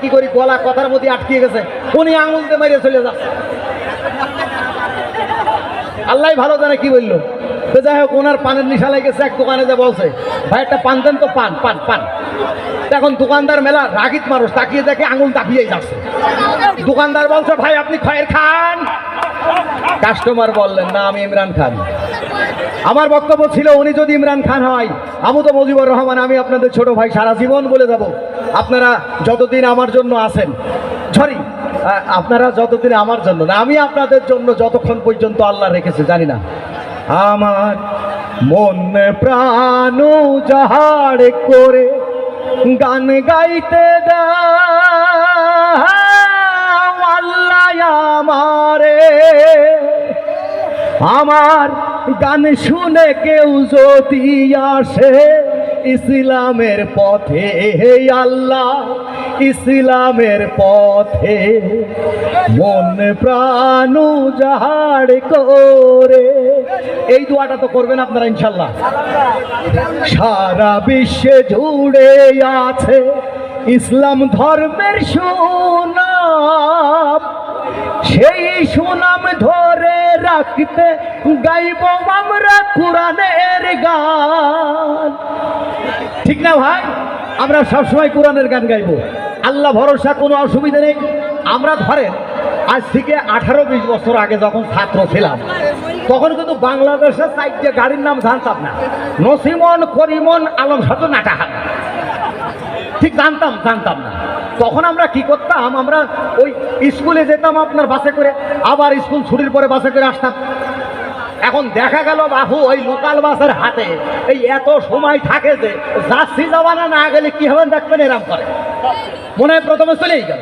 কি করি? গলা কথার মধ্যে আটকিয়ে গেছে। উনি আঙুলতে দিয়ে মেরে চলে যাচ্ছে। আল্লাহ ভালো জানে কি বলল। তো যাই হোক, ওনার পানের নিশা লেগেছে, এক দোকানে যে বলছে, ভাই, একটা পান দেন তো, পান পান পান। এখন দোকানদার মেলা রাগিত মানুষ, তাকিয়ে দেখে আঙুল দাবিয়েই যাচ্ছে। দোকানদার বলছে, ভাই, আপনি খয়ের খান? কাস্টমার বললেন, না, আমি ইমরান খান। আমার বক্তব্য ছিল, উনি যদি ইমরান খান হয় আমু তো মুজিবুর রহমান, আমি আপনাদের ছোট ভাই, সারা জীবন বলে যাব। আপনারা যতদিন আমার জন্য আছেন, সরি আপনারা যতদিন আমার জন্য না, আমি আপনাদের জন্য যতক্ষণ পর্যন্ত আল্লাহ রেখেছে, জানি না। আমার মন প্রাণ যাহার করে গান গাইতে দে আমার গান শুনে কেউ যদি আসে ইসলামের পথে, হে আল্লাহ, ইসলামের পথে। মন প্রাণ যাহার করে। এই দোয়াটা তো করবেন আপনারা, ইনশাল্লাহ। সারা বিশ্বে জুড়ে আছে ইসলাম ধর্মের সুনাম। সেই সুনাম ধরে রাখতে গাইব আমরা কোরআনের গান। ঠিক না ভাই? আমরা সবসময় কোরআনের গান গাইবো। আল্লাহ ভরসা, কোনো অসুবিধা নেই। আমরা ধরেন, আজ থেকে আঠারো বিশ বছর আগে যখন ছাত্র ছিলাম, তখন কিন্তু বাংলাদেশের সাইডে গাড়ির নাম জানতাম না। নসিমন, করিমন, আলম সাত নাটাহান ঠিক জানতাম জানতাম না। তখন আমরা কি করতাম, আমরা ওই স্কুলে যেতাম আপনার বাসে করে, আবার স্কুল ছুটির পরে বাসে করে আসতাম। এখন দেখা গেল বাহু ওই লোকাল বাসের হাতে। এই এত সময় থাকে যে যাচ্ছি যাওয়ানা না গেলে কি হবে দেখবেন এরাম করে। মনে হয় প্রথমে চলেই গেল।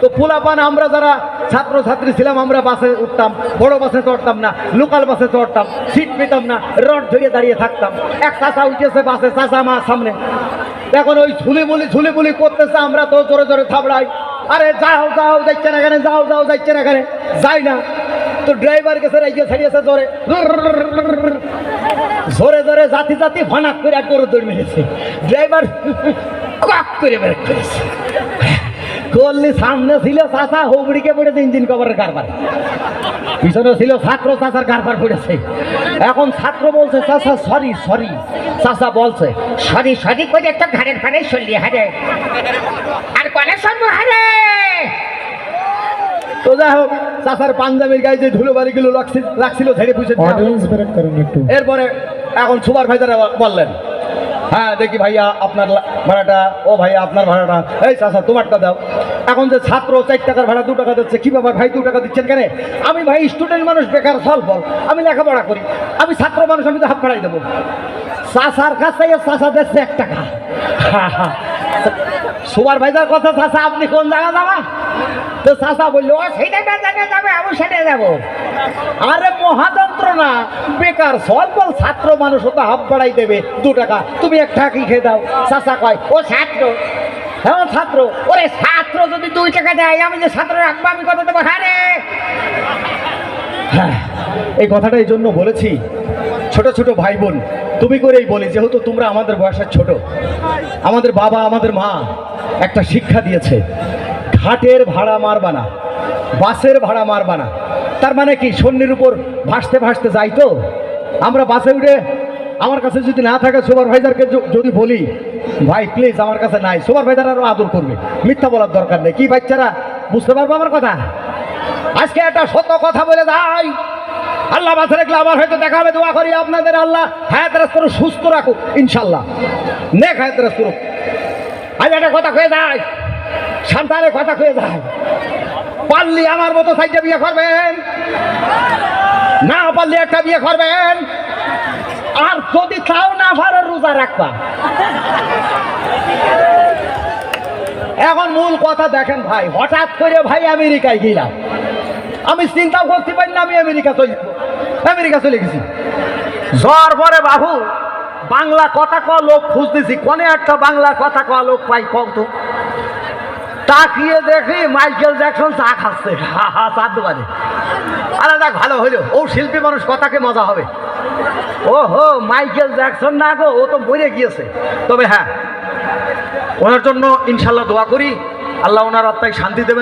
তো পোলাপান আমরা যারা ছাত্র ছাত্রী ছিলাম, আমরা বাসে উঠতাম, বড় বাসে চড়তাম না, লোকাল বাসে চড়তাম, সিট পেতাম না, রড ধরে দাঁড়িয়ে থাকতাম। এক চাষা উঠেছে বাসে চাষা মা সামনে। এখন ওই ঝুলি মুলি ঝুলি মুলি করতেছে, আমরা তো জোরে জোরে থাবড়াই। আরে যাও যাও যাচ্ছে না এখানে যাও যাও যাচ্ছে না এখানে যাই না। তো ড্রাইভার গেছে রাইকে ছাড়িয়েছে জোরে। জোরে জোরে, জাতি জাতি ফানাক করে এক গরু দৌড় মেরেছে। ড্রাইভার কাক করে বের করেছে। করলি সামনে ছিল চাষা হুবড়িকে পড়েছে ইঞ্জিন কভারের কারবার। পিছনে ছিল ছাত্র চাষার কারবার পড়েছে। এখন ছাত্র বলছে চাষা সরি সরি চাষা বলছে সরি সরি করে একটা ঘাড়ের ফাড়ে চললি, হারে। আর কনে সর্ব হারে। তো যাই হোক চাষার পাঞ্জাবির গায়ে যে ধুলো বাড়িগুলো রাখছি- রাখছিল ঝেড়ে পুষে এরপরে এখন সুপার ভাইজারা বললেন হ্যাঁ দেখি ভাইয়া আপনার ভাড়াটা ও ভাইয়া আপনার ভাড়াটা। এই চাষা তোমারটা দাও। এখন যে ছাত্র চার টাকার ভাড়া দু টাকা দিচ্ছে কি ব্যাপার ভাই দু টাকা দিচ্ছেন কেন? আমি ভাই স্টুডেন্ট মানুষ বেকার সল ফল আমি লেখাপড়া করি। আমি ছাত্র মানুষ আমি তো হাত ভাড়াই দেবো। চাষার কাছে চাষা দিচ্ছে এক টাকা। সুপার ভাইজার কথা চাষা আপনি কোন জায়গা যাবা? তো চাষা বলল "ও, সেইটা জায়গায় যাবে আমি সেটা যাব। আরে মহাযন্ত্রণা বেকার স্বল্প ছাত্র মানুষ তো হাফ বাড়াই দেবে দু টাকা। তুমি এক টাকা খেয়ে দাও। চাচা কয় ও ছাত্র হ্যাঁ ছাত্র ওরে ছাত্র যদি দুই টাকা দেয় আমি যে ছাত্র রাখব আমি কত দেবো? হারে হ্যাঁ এই কথাটা এই জন্য বলেছি, ছোট ছোট ভাই বোন তুমি করেই বলি, যেহেতু তোমরা আমাদের বয়সের ছোট, আমাদের বাবা, আমাদের মা একটা শিক্ষা দিয়েছে, ঘাটের ভাড়া মারবা না, বাসের ভাড়া মারবা না, তার মানে কি, সন্নির উপর ভাসতে ভাসতে যাই তো? আমরা বাসে উঠে, আমার কাছে যদি না থাকে সুপারভাইজারকে যদি বলি, ভাই প্লিজ আমার কাছে নাই, সুপারভাইজার আরও আদর করবে, মিথ্যা বলার দরকার নেই, কি বাচ্চারা বুঝতে পারব আমার কথা? আজকে একটা সত্য কথা বলে দাই আল্লাহ বাসে রাখলে আবার হয়তো দেখা হবে, দোয়া করি আপনাদের আল্লাহ। হায়াত রাজ করুক, সুস্থ রাখুক ইনশাল্লাহ নেক হায়াত রাজ করুক। আজ একটা কথা কয়ে যায় সন্তানে কথা কয়ে যায় পারলি আমার মতো সাইডে বিয়ে করবেন, না পারলি একটা বিয়ে করবেন। আর যদি তাও না পারে, রোজা রাখবা। এখন মূল কথা দেখেন ভাই, হঠাৎ করে ভাই আমেরিকায় গেলাম। আমি চিন্তাও করতে পারি না, আমি আমেরিকা চলে আমেরিকা চলে গেছি। জ্বর পরে বাবু বাংলা কথা কওয়া লোক খুঁজতেছি, কোনে একটা বাংলা কথা কওয়া লোক পাই কম তো। তাকিয়ে দেখি মাইকেল জ্যাকসন চা খাচ্ছে। হা হা চার দোকানে। আরে ভালো হইল। ও শিল্পী মানুষ, কথাকে মজা হবে। ও হো মাইকেল জ্যাকসন না গো, ও তো মরে গিয়েছে। তবে হ্যাঁ ওনার জন্য ইনশাল্লাহ দোয়া করি। আল্লাহ ওনার আত্মায় শান্তি দেবেন।